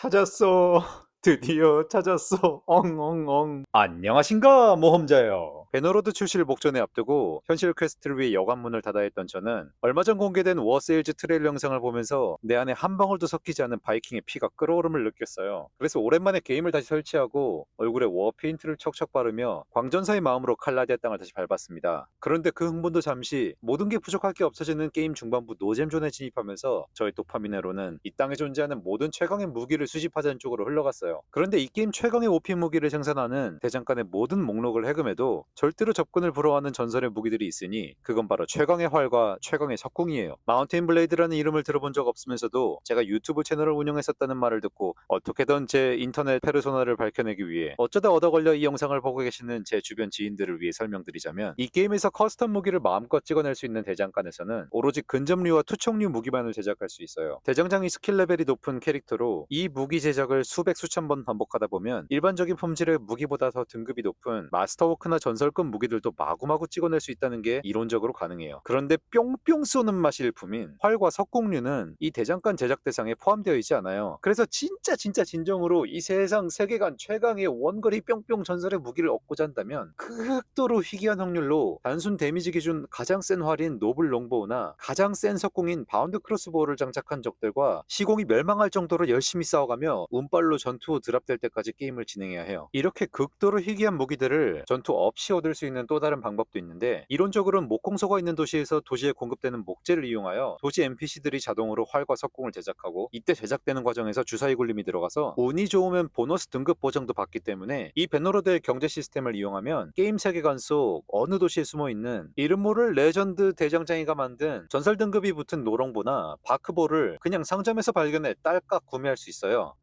찾았어. 드디어 찾았어. 엉엉엉. 안녕하신가 모험자요. 베너로드 출시를 목전에 앞두고 현실 퀘스트를 위해 여관문을 닫아야 했던 저는 얼마 전 공개된 워세일즈 트레일 영상을 보면서 내 안에 한 방울도 섞이지 않은 바이킹의 피가 끓어오름을 느꼈어요. 그래서 오랜만에 게임을 다시 설치하고 얼굴에 워 페인트를 척척 바르며 광전사의 마음으로 칼라디아 땅을 다시 밟았습니다. 그런데 그 흥분도 잠시 모든 게 부족할 게 없어지는 게임 중반부 노잼존에 진입하면서 저의 도파민으로는 이 땅에 존재하는 모든 최강의 무기를 수집하자는 쪽으로 흘러갔어요. 그런데 이 게임 최강의 오피 무기를 생산하는 대장간의 모든 목록을 해금해도 절대로 접근을 불허하는 전설의 무기들이 있으니 그건 바로 최강의 활과 최강의 석궁이에요. 마운테인 블레이드라는 이름을 들어본 적 없으면서도 제가 유튜브 채널을 운영했었다는 말을 듣고 어떻게든 제 인터넷 페르소나를 밝혀내기 위해 어쩌다 얻어 걸려 이 영상을 보고 계시는 제 주변 지인들을 위해 설명드리자면 이 게임에서 커스텀 무기를 마음껏 찍어낼 수 있는 대장간에서는 오로지 근접류와 투척류 무기만을 제작할 수 있어요. 대장장이 스킬 레벨이 높은 캐릭터로 이 무기 제작을 수백 수천 번 반복하다 보면 일반적인 품질의 무기보다 더 등급이 높은 마스터워크나 전설 급 무기들도 마구마구 찍어낼 수 있다는 게 이론적으로 가능해요. 그런데 뿅뿅 쏘는 맛이 일품인 활과 석궁류는 이 대장간 제작 대상에 포함되어 있지 않아요. 그래서 진짜 진짜 진정으로 이 세상 세계관 최강의 원거리 뿅뿅 전설의 무기를 얻고자 한다면 극도로 희귀한 확률로 단순 데미지 기준 가장 센 활인 노블 롱보우나 가장 센 석궁인 바운드 크로스보우를 장착한 적들과 시공이 멸망할 정도로 열심히 싸워가며 운빨로 전투 후 드랍될 때까지 게임을 진행해야 해요. 이렇게 극도로 희귀한 무기들을 전투 없이 얻을 수 있는 또 다른 방법도 있는데 이론적으로는 목공소가 있는 도시에서 도시에 공급되는 목재를 이용하여 도시 NPC들이 자동으로 활과 석궁을 제작하고 이때 제작되는 과정에서 주사위 굴림이 들어가서 운이 좋으면 보너스 등급 보장도 받기 때문에 이 베너로드의 경제 시스템을 이용하면 게임 세계관 속 어느 도시에 숨어 있는 이름 모를 레전드 대장장이가 만든 전설 등급이 붙은 노롱보나 바크보를 그냥 상점에서 발견해 딸깍 구매할 수 있어요.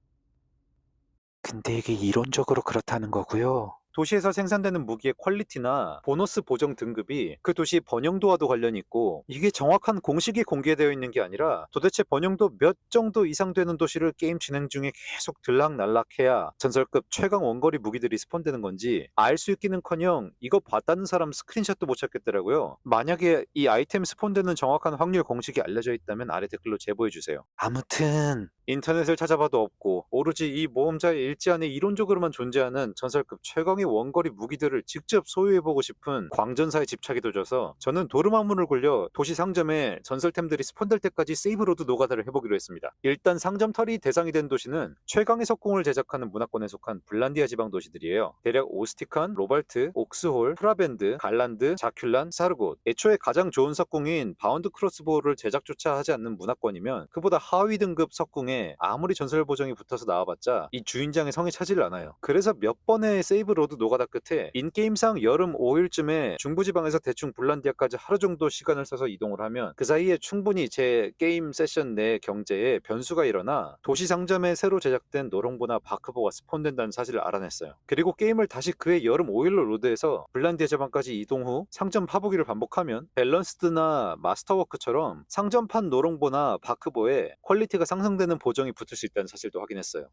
근데 이게 이론적으로 그렇다는 거고요. 도시에서 생산되는 무기의 퀄리티나 보너스 보정 등급이 그 도시 번영도와도 관련이 있고 이게 정확한 공식이 공개되어 있는 게 아니라 도대체 번영도 몇 정도 이상 되는 도시를 게임 진행 중에 계속 들락날락해야 전설급 최강 원거리 무기들이 스폰되는 건지 알 수 있기는커녕 이거 봤다는 사람 스크린샷도 못 찾겠더라고요. 만약에 이 아이템 스폰되는 정확한 확률 공식이 알려져 있다면 아래 댓글로 제보해 주세요. 아무튼 인터넷을 찾아봐도 없고 오로지 이 모험자의 일지 안에 이론적으로만 존재하는 전설급 최강의 원거리 무기들을 직접 소유해보고 싶은 광전사에 집착이 도져서 저는 도르마문을 굴려 도시 상점에 전설템들이 스폰될 때까지 세이브로드 노가다를 해보기로 했습니다. 일단 상점 털이 대상이 된 도시는 최강의 석궁을 제작하는 문화권에 속한 블란디아 지방 도시들이에요. 대략 오스티칸, 로발트, 옥스홀, 프라벤드, 갈란드, 자큘란, 사르곳 애초에 가장 좋은 석궁인 바운드 크로스보우를 제작조차 하지 않는 문화권이면 그보다 하위 등급 석궁에 아무리 전설 보정이 붙어서 나와봤자 이 주인장의 성에 차지를 않아요. 그래서 몇 번의 세이브 로드 노가다 끝에 인게임상 여름 5일쯤에 중부지방에서 대충 블란디아까지 하루 정도 시간을 써서 이동을 하면 그 사이에 충분히 제 게임 세션 내 경제에 변수가 일어나 도시 상점에 새로 제작된 노롱보나 바크보가 스폰된다는 사실을 알아냈어요. 그리고 게임을 다시 그해 여름 5일로 로드해서 블란디아 지방까지 이동 후 상점 파보기를 반복하면 밸런스드나 마스터워크처럼 상점판 노롱보나 바크보에 퀄리티가 상승되는 보정이 붙을 수 있다는 사실도 확인했어요.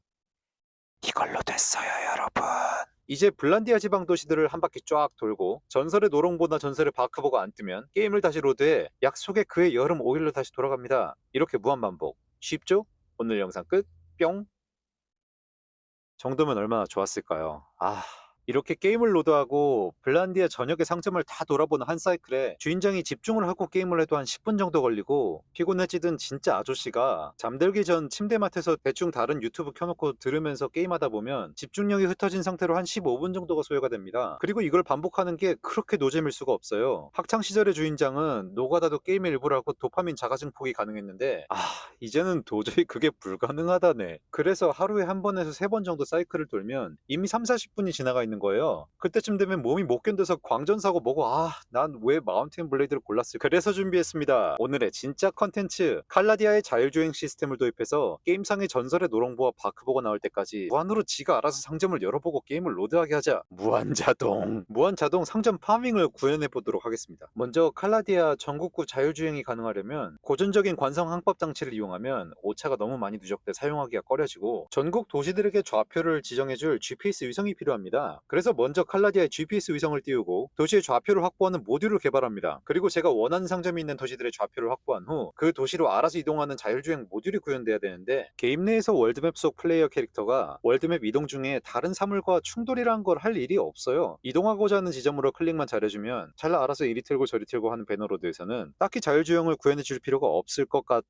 이걸로 됐어요, 여러분. 이제 블란디아 지방 도시들을 한 바퀴 쫙 돌고 전설의 노롱보나 전설의 바크보가 안 뜨면 게임을 다시 로드해 약속의 그해 여름 5일로 다시 돌아갑니다. 이렇게 무한반복. 쉽죠? 오늘 영상 끝. 뿅. 정도면 얼마나 좋았을까요? 아. 이렇게 게임을 로드하고 블란디아 전역의 상점을 다 돌아보는 한 사이클에 주인장이 집중을 하고 게임을 해도 한 10분 정도 걸리고 피곤해지던 진짜 아저씨가 잠들기 전 침대맡에서 대충 다른 유튜브 켜놓고 들으면서 게임하다 보면 집중력이 흩어진 상태로 한 15분 정도가 소요가 됩니다. 그리고 이걸 반복하는 게 그렇게 노잼일 수가 없어요. 학창 시절의 주인장은 노가다도 게임의 일부라고 도파민 자가증 폭이 가능했는데 아 이제는 도저히 그게 불가능하다네. 그래서 하루에 한 번에서 세 번 정도 사이클을 돌면 이미 3, 40분이 지나가 있는 거예요. 그때쯤 되면 몸이 못 견뎌서 광전사고 뭐고 아 난 왜 마운틴 블레이드를 골랐을 그래서 준비했습니다. 오늘의 진짜 컨텐츠 칼라디아의 자율주행 시스템을 도입해서 게임상의 전설의 노롱보와 바크보가 나올 때까지 무한으로 지가 알아서 상점을 열어보고 게임을 로드하게 하자 무한자동 무한자동 상점 파밍을 구현해 보도록 하겠습니다. 먼저 칼라디아 전국구 자율주행이 가능하려면 고전적인 관성 항법 장치를 이용하면 오차가 너무 많이 누적돼 사용하기가 꺼려지고 전국 도시들에게 좌표를 지정해줄 GPS 위성이 필요합니다. 그래서 먼저 칼라디아에 GPS 위성을 띄우고 도시의 좌표를 확보하는 모듈을 개발합니다. 그리고 제가 원하는 상점이 있는 도시들의 좌표를 확보한 후 그 도시로 알아서 이동하는 자율주행 모듈이 구현돼야 되는데 게임 내에서 월드맵 속 플레이어 캐릭터가 월드맵 이동 중에 다른 사물과 충돌이란 걸 할 일이 없어요. 이동하고자 하는 지점으로 클릭만 잘해주면 잘 알아서 이리 틀고 저리 틀고 하는 배너로드에서는 딱히 자율주행을 구현해 줄 필요가 없을 것 같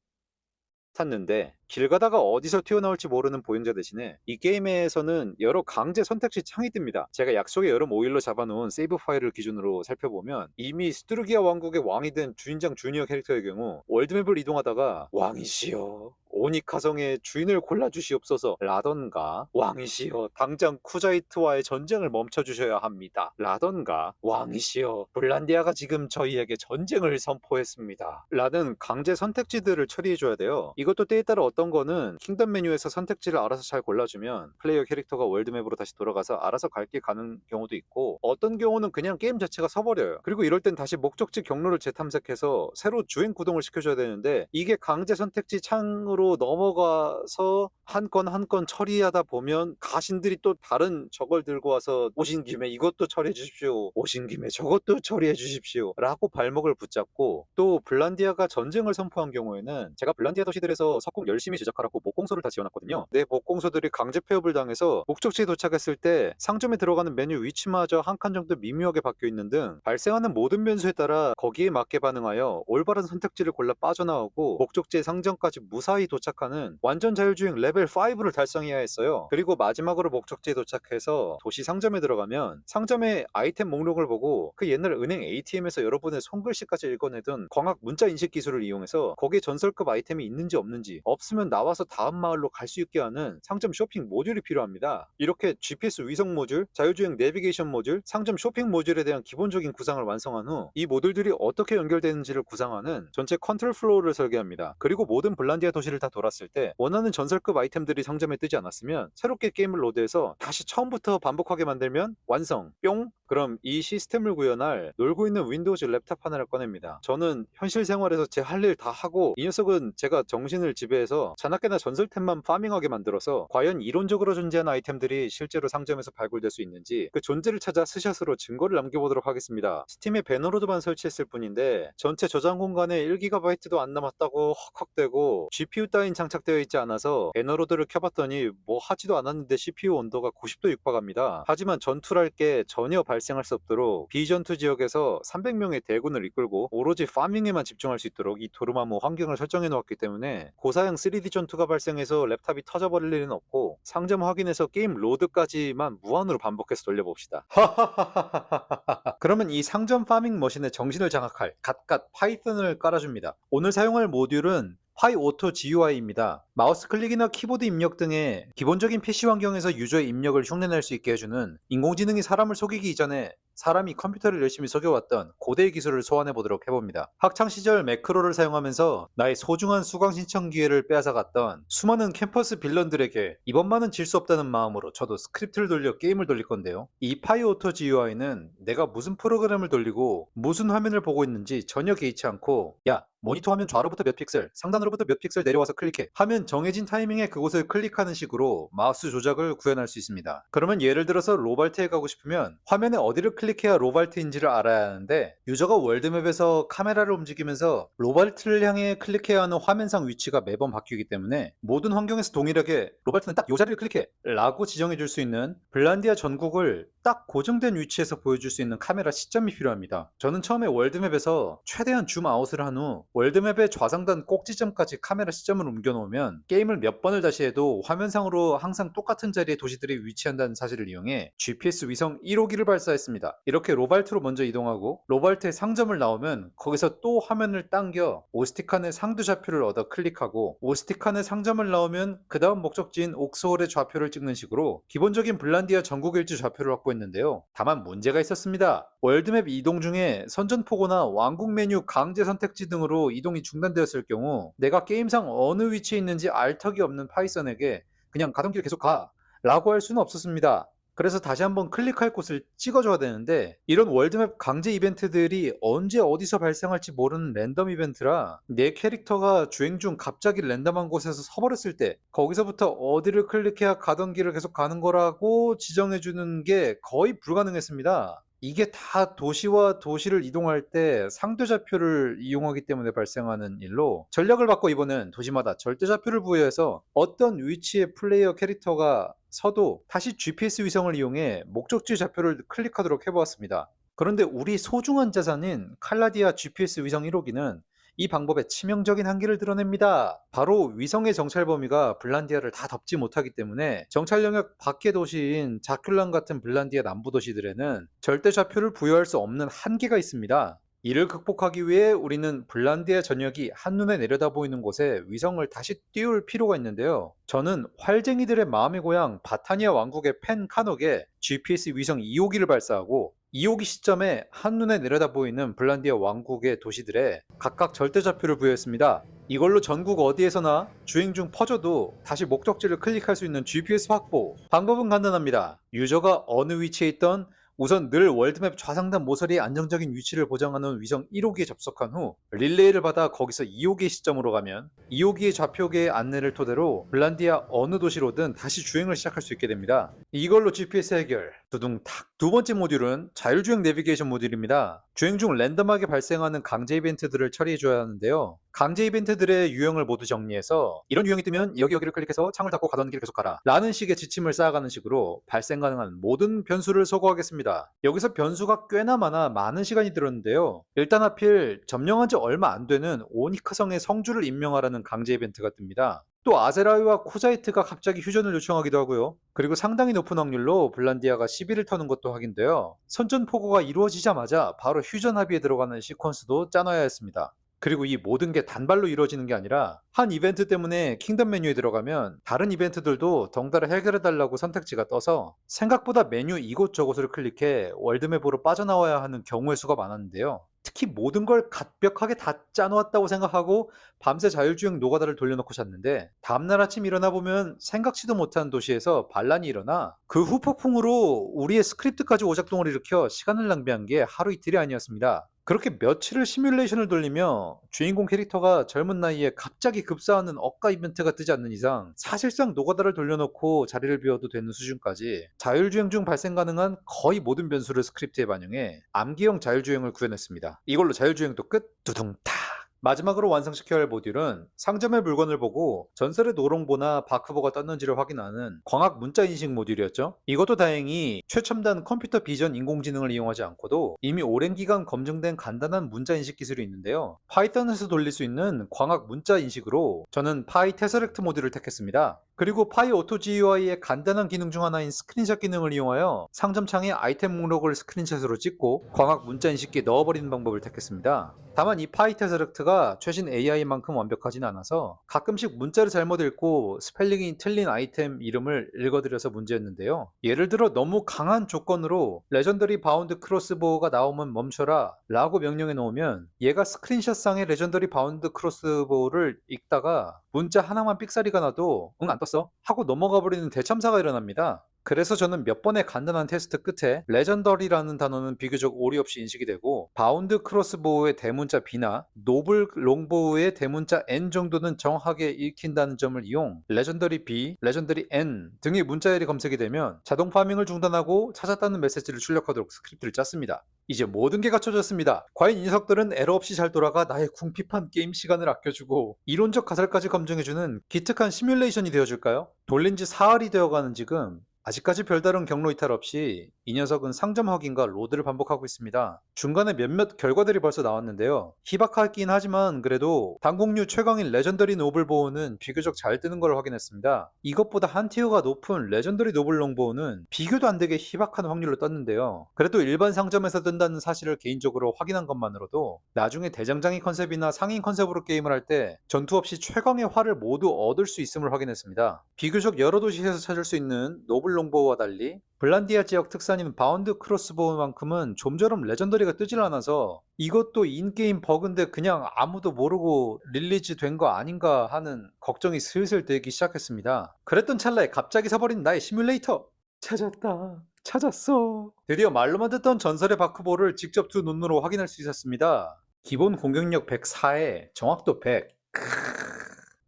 았는데 길 가다가 어디서 튀어나올지 모르는 보행자 대신에 이 게임에서는 여러 강제 선택지 창이 뜹니다. 제가 약속의 여름 5일로 잡아놓은 세이브 파일을 기준으로 살펴보면 이미 스투르기아 왕국의 왕이 된 주인장 주니어 캐릭터의 경우 월드맵을 이동하다가 왕이시여 오니카성의 주인을 골라주시옵소서 라던가 왕이시여 당장 쿠자이트와의 전쟁을 멈춰주셔야 합니다. 라던가 왕이시여 블란디아가 지금 저희에게 전쟁을 선포했습니다. 라는 강제 선택지들을 처리해줘야 돼요 이것도 때에 따라 어떤 거는 킹덤 메뉴에서 선택지를 알아서 잘 골라주면 플레이어 캐릭터가 월드맵으로 다시 돌아가서 알아서 갈 길 가는 경우도 있고 어떤 경우는 그냥 게임 자체가 서버려요 그리고 이럴 땐 다시 목적지 경로를 재탐색해서 새로 주행 구동을 시켜줘야 되는데 이게 강제 선택지 창으로 넘어가서 한 건 한 건 처리하다 보면 가신들이 또 다른 저걸 들고 와서 오신 김에 이것도 처리해 주십시오. 오신 김에 저것도 처리해 주십시오. 라고 발목을 붙잡고 또 블란디아가 전쟁을 선포한 경우에는 제가 블란디아 도시들에 서 석궁 열심히 제작하라고 목공소를 다 지어놨거든요. 내 목공소들이 강제 폐업을 당해서 목적지에 도착했을 때 상점에 들어가는 메뉴 위치마저 한 칸 정도 미묘하게 바뀌어 있는 등 발생하는 모든 변수에 따라 거기에 맞게 반응하여 올바른 선택지를 골라 빠져나오고 목적지의 상점까지 무사히 도착하는 완전 자율주행 레벨 5를 달성해야 했어요. 그리고 마지막으로 목적지에 도착해서 도시 상점에 들어가면 상점의 아이템 목록을 보고 그 옛날 은행 ATM에서 여러분의 손글씨까지 읽어내던 광학 문자 인식 기술을 이용해서 거기에 전설급 아이템이 있는지 없는지 없으면 나와서 다음 마을로 갈 수 있게 하는 상점 쇼핑 모듈이 필요합니다. 이렇게 GPS 위성 모듈, 자율주행 내비게이션 모듈, 상점 쇼핑 모듈에 대한 기본적인 구상을 완성한 후 이 모듈들이 어떻게 연결되는지를 구상하는 전체 컨트롤 플로우를 설계합니다. 그리고 모든 블란디아 도시를 다 돌았을 때 원하는 전설급 아이템들이 상점에 뜨지 않았으면 새롭게 게임을 로드해서 다시 처음부터 반복하게 만들면 완성 뿅 그럼 이 시스템을 구현할 놀고 있는 윈도우즈 랩탑 하나를 꺼냅니다. 저는 현실 생활에서 제 할 일 다 하고 이 녀석은 제가 정신을 지배해서 자나깨나 전설템만 파밍하게 만들어서 과연 이론적으로 존재하는 아이템들이 실제로 상점에서 발굴될 수 있는지 그 존재를 찾아 스샷으로 증거를 남겨보도록 하겠습니다. 스팀에 배너로드만 설치했을 뿐인데 전체 저장 공간에 1GB도 안 남았다고 헉헉대고 GPU 따윈 장착되어 있지 않아서 배너로드를 켜봤더니 뭐 하지도 않았는데 CPU 온도가 90도 육박합니다. 하지만 전투랄 게 전혀 발 생할 수 없도록 비전투 지역에서 300명의 대군을 이끌고 오로지 파밍에만 집중할 수 있도록 이 도르마무 환경을 설정해 놓았기 때문에 고사양 3D 전투가 발생해서 랩탑이 터져버릴 일은 없고 상점 확인해서 게임 로드까지만 무한으로 반복해서 돌려봅시다. 그러면 이 상점 파밍 머신의 정신을 장악할 갓갓 파이썬을 깔아줍니다. 오늘 사용할 모듈은 파이 오토 GUI입니다. 마우스 클릭이나 키보드 입력 등의 기본적인 PC 환경에서 유저의 입력을 흉내낼 수 있게 해주는 인공지능이 사람을 속이기 이전에 사람이 컴퓨터를 열심히 속여왔던 고대의 기술을 소환해 보도록 해봅니다. 학창 시절 매크로를 사용하면서 나의 소중한 수강 신청 기회를 빼앗아갔던 수많은 캠퍼스 빌런들에게 이번만은 질 수 없다는 마음으로 저도 스크립트를 돌려 게임을 돌릴 건데요. 이 파이오토 GUI는 내가 무슨 프로그램을 돌리고 무슨 화면을 보고 있는지 전혀 개의치 않고 야 모니터 화면 좌로부터 몇 픽셀, 상단으로부터 몇 픽셀 내려와서 클릭해. 하면 정해진 타이밍에 그곳을 클릭하는 식으로 마우스 조작을 구현할 수 있습니다. 그러면 예를 들어서 로발트에 가고 싶으면 화면에 어디를 클릭 해야 로발트인지를 알아야 하는데 유저가 월드맵에서 카메라를 움직이면서 로발트를 향해 클릭해야 하는 화면상 위치가 매번 바뀌기 때문에 모든 환경에서 동일하게 로발트는 딱이 자리를 클릭해 라고 지정해 줄 수 있는 블란디아 전국을 딱 고정된 위치에서 보여줄 수 있는 카메라 시점이 필요합니다. 저는 처음에 월드맵에서 최대한 줌 아웃을 한 후 월드맵의 좌상단 꼭지점까지 카메라 시점을 옮겨 놓으면 게임을 몇 번을 다시 해도 화면상으로 항상 똑같은 자리에 도시들이 위치한다는 사실을 이용해 GPS 위성 1호기를 발사했습니다. 이렇게 로발트로 먼저 이동하고 로발트의 상점을 나오면 거기서 또 화면을 당겨 오스티칸의 상두 좌표를 얻어 클릭하고 오스티칸의 상점을 나오면 그 다음 목적지인 옥스홀의 좌표를 찍는 식으로 기본적인 블란디아 전국 일주 좌표를 확보했 는데요. 다만 문제가 있었습니다. 월드맵 이동 중에 선전포고나 왕국 메뉴 강제 선택지 등으로 이동이 중단되었을 경우 내가 게임상 어느 위치에 있는지 알 턱이 없는 파이썬에게 그냥 가던 길 계속 가 라고 할 수는 없었습니다. 그래서 다시 한번 클릭할 곳을 찍어줘야 되는데 이런 월드맵 강제 이벤트들이 언제 어디서 발생할지 모르는 랜덤 이벤트라 내 캐릭터가 주행 중 갑자기 랜덤한 곳에서 서버렸을 때 거기서부터 어디를 클릭해야 가던 길을 계속 가는 거라고 지정해주는 게 거의 불가능했습니다. 이게 다 도시와 도시를 이동할 때 상대 좌표를 이용하기 때문에 발생하는 일로 전략을 바꿔 이번엔 도시마다 절대 좌표를 부여해서 어떤 위치의 플레이어 캐릭터가 서도 다시 GPS 위성을 이용해 목적지 좌표를 클릭하도록 해보았습니다. 그런데 우리 소중한 자산인 칼라디아 GPS 위성 1호기는 이 방법의 치명적인 한계를 드러냅니다. 바로 위성의 정찰 범위가 블란디아를 다 덮지 못하기 때문에 정찰 영역 밖의 도시인 자큘란 같은 블란디아 남부 도시들에는 절대 좌표를 부여할 수 없는 한계가 있습니다. 이를 극복하기 위해 우리는 블란디아 전역이 한눈에 내려다 보이는 곳에 위성을 다시 띄울 필요가 있는데요. 저는 활쟁이들의 마음의 고향 바타니아 왕국의 펜 카녹에 GPS 위성 2호기를 발사하고 2호기 시점에 한눈에 내려다 보이는 블란디아 왕국의 도시들에 각각 절대 좌표를 부여했습니다. 이걸로 전국 어디에서나 주행 중 퍼져도 다시 목적지를 클릭할 수 있는 GPS 확보. 방법은 간단합니다. 유저가 어느 위치에 있던 우선 늘 월드맵 좌상단 모서리의 안정적인 위치를 보장하는 위성 1호기에 접속한 후 릴레이를 받아 거기서 2호기 시점으로 가면 2호기의 좌표계의 안내를 토대로 블란디아 어느 도시로든 다시 주행을 시작할 수 있게 됩니다. 이걸로 GPS 해결. 두둥탁. 두 번째 모듈은 자율주행 내비게이션 모듈입니다. 주행 중 랜덤하게 발생하는 강제 이벤트들을 처리해줘야 하는데요. 강제 이벤트들의 유형을 모두 정리해서 이런 유형이 뜨면 여기 여기를 클릭해서 창을 닫고 가던 길 계속 가라 라는 식의 지침을 쌓아가는 식으로 발생 가능한 모든 변수를 소거하겠습니다. 여기서 변수가 꽤나 많아 많은 시간이 들었는데요. 일단 하필 점령한 지 얼마 안 되는 오니카성의 성주를 임명하라는 강제 이벤트가 뜹니다. 또 아제라이와 코자이트가 갑자기 휴전을 요청하기도 하고요. 그리고 상당히 높은 확률로 블란디아가 시비를 터는 것도 확인돼요. 선전포고가 이루어지자마자 바로 휴전 합의에 들어가는 시퀀스도 짜놔야 했습니다. 그리고 이 모든 게 단발로 이루어지는 게 아니라 한 이벤트 때문에 킹덤 메뉴에 들어가면 다른 이벤트들도 덩달아 해결해 달라고 선택지가 떠서 생각보다 메뉴 이곳저곳을 클릭해 월드맵으로 빠져나와야 하는 경우의 수가 많았는데요. 특히 모든 걸 갓벽하게 다 짜놓았다고 생각하고 밤새 자율주행 노가다를 돌려놓고 잤는데 다음날 아침 일어나 보면 생각지도 못한 도시에서 반란이 일어나 그 후 폭풍으로 우리의 스크립트까지 오작동을 일으켜 시간을 낭비한 게 하루 이틀이 아니었습니다. 그렇게 며칠을 시뮬레이션을 돌리며 주인공 캐릭터가 젊은 나이에 갑자기 급사하는 억가 이벤트가 뜨지 않는 이상 사실상 노가다를 돌려놓고 자리를 비워도 되는 수준까지 자율주행 중 발생 가능한 거의 모든 변수를 스크립트에 반영해 암기형 자율주행을 구현했습니다. 이걸로 자율주행도 끝 두둥탁 마지막으로 완성시켜야 할 모듈은 상점의 물건을 보고 전설의 노롱보나 바크보가 떴는지를 확인하는 광학 문자 인식 모듈이었죠. 이것도 다행히 최첨단 컴퓨터 비전 인공지능을 이용하지 않고도 이미 오랜 기간 검증된 간단한 문자 인식 기술이 있는데요. 파이썬에서 돌릴 수 있는 광학 문자 인식으로 저는 파이 테서렉트 모듈을 택했습니다. 그리고 파이 오토 GUI의 간단한 기능 중 하나인 스크린샷 기능을 이용하여 상점창에 아이템 목록을 스크린샷으로 찍고 광학 문자 인식기에 넣어버리는 방법을 택했습니다. 다만 이 파이 테서렉트가 최신 AI만큼 완벽하진 않아서 가끔씩 문자를 잘못 읽고 스펠링이 틀린 아이템 이름을 읽어드려서 문제였는데요. 예를 들어 너무 강한 조건으로 레전더리 바운드 크로스보우가 나오면 멈춰라 라고 명령해 놓으면 얘가 스크린샷상의 레전더리 바운드 크로스보우를 읽다가 문자 하나만 삑사리가 나도 응 안 떴어 하고 넘어가 버리는 대참사가 일어납니다. 그래서 저는 몇 번의 간단한 테스트 끝에 레전더리라는 단어는 비교적 오리 없이 인식이 되고 바운드 크로스보우의 대문자 B나 노블 롱보우의 대문자 N 정도는 정확하게 읽힌다는 점을 이용 레전더리 B, 레전더리 N 등의 문자열이 검색이 되면 자동 파밍을 중단하고 찾았다는 메시지를 출력하도록 스크립트를 짰습니다. 이제 모든 게 갖춰졌습니다. 과연 이 녀석들은 에러 없이 잘 돌아가 나의 궁핍한 게임 시간을 아껴주고 이론적 가설까지 검증해주는 기특한 시뮬레이션이 되어줄까요? 돌린 지 사흘이 되어가는 지금 아직까지 별다른 경로 이탈 없이 이 녀석은 상점 확인과 로드를 반복하고 있습니다. 중간에 몇몇 결과들이 벌써 나왔는데요. 희박하긴 하지만 그래도 당국류 최강인 레전더리 노블보우는 비교적 잘 뜨는 걸 확인했습니다. 이것보다 한 티어가 높은 레전더리 노블 롱보우는 비교도 안 되게 희박한 확률로 떴는데요. 그래도 일반 상점에서 뜬다는 사실을 개인적으로 확인한 것만으로도 나중에 대장장이 컨셉이나 상인 컨셉으로 게임을 할 때 전투 없이 최강의 활을 모두 얻을 수 있음을 확인했습니다. 비교적 여러 도시에서 찾을 수 있는 노블 롱보우와 달리 블란디아 지역 특산인 바운드 크로스보우만큼은 좀처럼 레전더리가 뜨질 않아서 이것도 인게임 버그인데 그냥 아무도 모르고 릴리즈 된 거 아닌가 하는 걱정이 슬슬 들기 시작했습니다. 그랬던 찰나에 갑자기 서버린 나의 시뮬레이터! 찾았다. 찾았어. 드디어 말로만 듣던 전설의 바크볼을 직접 두 눈으로 확인할 수 있었습니다. 기본 공격력 104에 정확도 100.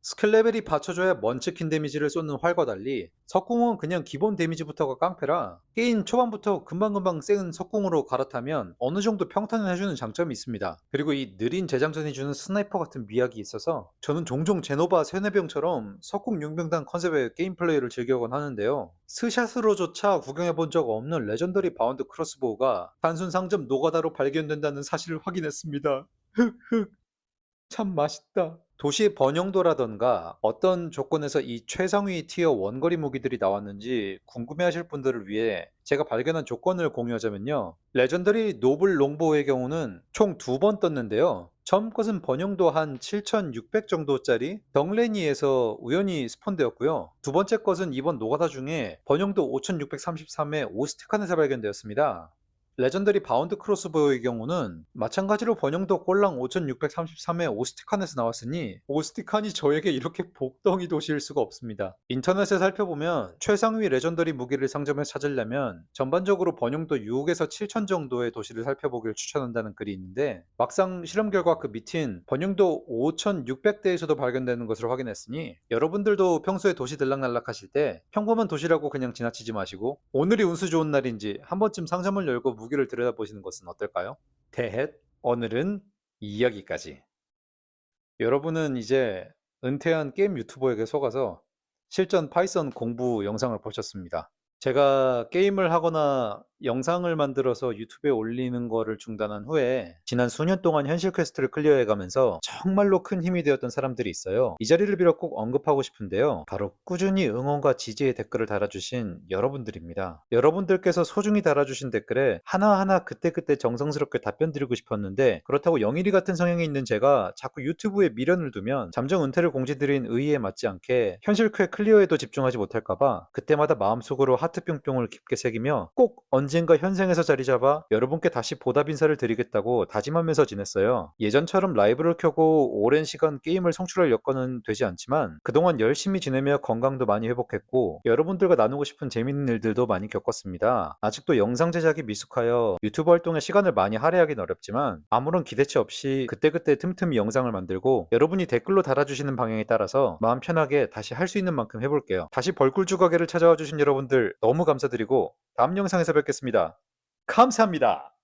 스킬 레벨이 받쳐줘야 먼치킨 데미지를 쏟는 활과 달리 석궁은 그냥 기본 데미지부터가 깡패라 게임 초반부터 금방금방 센 석궁으로 갈아타면 어느 정도 평탄을 해주는 장점이 있습니다. 그리고 이 느린 재장전이 주는 스나이퍼 같은 미학이 있어서 저는 종종 제노바 세뇌병처럼 석궁 용병단 컨셉의 게임 플레이를 즐겨곤 하는데요. 스샷으로조차 구경해본 적 없는 레전더리 바운드 크로스보우가 단순 상점 노가다로 발견된다는 사실을 확인했습니다. 흑흑 참 맛있다. 도시의 번영도라던가 어떤 조건에서 이 최상위 티어 원거리 무기들이 나왔는지 궁금해하실 분들을 위해 제가 발견한 조건을 공유하자면요. 레전더리 노블 롱보우의 경우는 총 두 번 떴는데요. 처음 것은 번영도 한 7600 정도짜리 덩레니에서 우연히 스폰되었고요. 두 번째 것은 이번 노가다 중에 번영도 5633의 오스티칸에서 발견되었습니다. 레전더리 바운드 크로스보의 경우는 마찬가지로 번영도 꼴랑 5633의 오스티칸에서 나왔으니 오스티칸이 저에게 이렇게 복덩이 도시일 수가 없습니다. 인터넷에 살펴보면 최상위 레전더리 무기를 상점에서 찾으려면 전반적으로 번영도 6에서 7천 정도의 도시를 살펴보길 추천한다는 글이 있는데 막상 실험 결과 그 밑인 번영도 5600대에서도 발견되는 것을 확인했으니 여러분들도 평소에 도시 들락날락 하실 때 평범한 도시라고 그냥 지나치지 마시고 오늘이 운수 좋은 날인지 한 번쯤 상점을 열고 무기를 들여다보시는 것은 어떨까요? 대헷 오늘은 이야기까지 여러분은 이제 은퇴한 게임 유튜버에게 속아서 실전 파이썬 공부 영상을 보셨습니다. 제가 게임을 하거나 영상을 만들어서 유튜브에 올리는 거를 중단한 후에 지난 수년 동안 현실 퀘스트를 클리어해 가면서 정말로 큰 힘이 되었던 사람들이 있어요. 이 자리를 빌어 꼭 언급하고 싶은데요. 바로 꾸준히 응원과 지지의 댓글을 달아주신 여러분들입니다. 여러분들께서 소중히 달아주신 댓글에 하나하나 그때그때 정성스럽게 답변 드리고 싶었는데 그렇다고 영일이 같은 성향이 있는 제가 자꾸 유튜브에 미련을 두면 잠정 은퇴를 공지드린 의의에 맞지 않게 현실 퀘 클리어에도 집중하지 못할까봐 그때마다 마음속으로 하트 뿅뿅을 깊게 새기며 꼭 언 젠가 현생에서 자리 잡아 여러분께 다시 보답 인사를 드리겠다고 다짐하면서 지냈어요. 예전처럼 라이브를 켜고 오랜 시간 게임을 성출할 여건은 되지 않지만 그동안 열심히 지내며 건강도 많이 회복했고 여러분들과 나누고 싶은 재밌는 일들도 많이 겪었습니다. 아직도 영상 제작이 미숙하여 유튜브 활동에 시간을 많이 할애하긴 어렵지만 아무런 기대치 없이 그때그때 틈틈이 영상을 만들고 여러분이 댓글로 달아주시는 방향에 따라서 마음 편하게 다시 할 수 있는 만큼 해볼게요. 다시 벌꿀주 가게를 찾아와 주신 여러분들 너무 감사드리고 다음 영상에서 뵙겠습니다. 감사합니다.